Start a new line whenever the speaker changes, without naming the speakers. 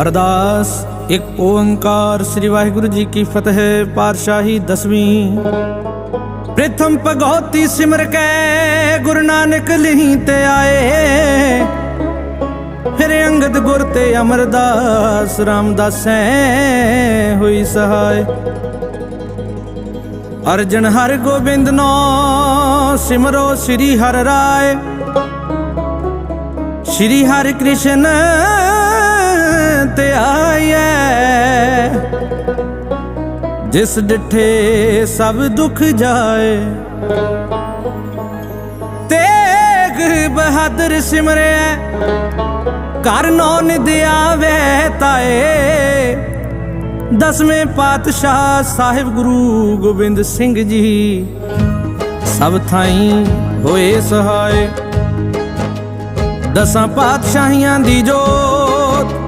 ਅਰਦਾਸ, ਇੱਕ ਓੰਕਾਰ ਸ੍ਰੀ ਵਾਹਿਗੁਰੂ ਜੀ ਕੀ ਫਤਿਹ, ਪਾਤਸ਼ਾਹੀ ਦਸਵੀਂ। ਪ੍ਰਥਮ ਭਗਉਤੀ ਸਿਮਰ ਕੈ, ਗੁਰੂ ਨਾਨਕ ਲਿਹੀ ਤੇ ਆਏ। ਫਿਰ ਅੰਗਦ ਗੁਰ ਤੇ ਅਮਰਦਾਸ, ਰਾਮਦਾਸੈ ਹੋਈ ਸਹਾਇ ਅਰਜਨ ਹਰ ਗੋਬਿੰਦ ਨੋ, ਸਿਮਰੋ ਸ੍ਰੀ ਹਰ ਰਾਏ। ਸ਼੍ਰੀ ਹਰਿ ਕ੍ਰਿਸ਼ਨ ਜਿਸ ਡਿਠੇ ਸਭ ਦੁੱਖ ਜਾਏ। ਤੇਗ ਬਹਾਦਰ ਸਿਮਰਿਆ ਕਰ ਨੋ ਨਿਦ ਆਵੇ ਤਾਏ। ਦਸਵੇਂ ਪਾਤਸ਼ਾਹ ਸਾਹਿਬ ਗੁਰੂ ਗੋਬਿੰਦ ਸਿੰਘ ਜੀ, ਸਭ ਥਾਈ ਹੋਏ ਸਹਾਏ। ਦਸਾਂ ਪਾਤਸ਼ਾਹੀਆਂ ਦੀ ਜੋ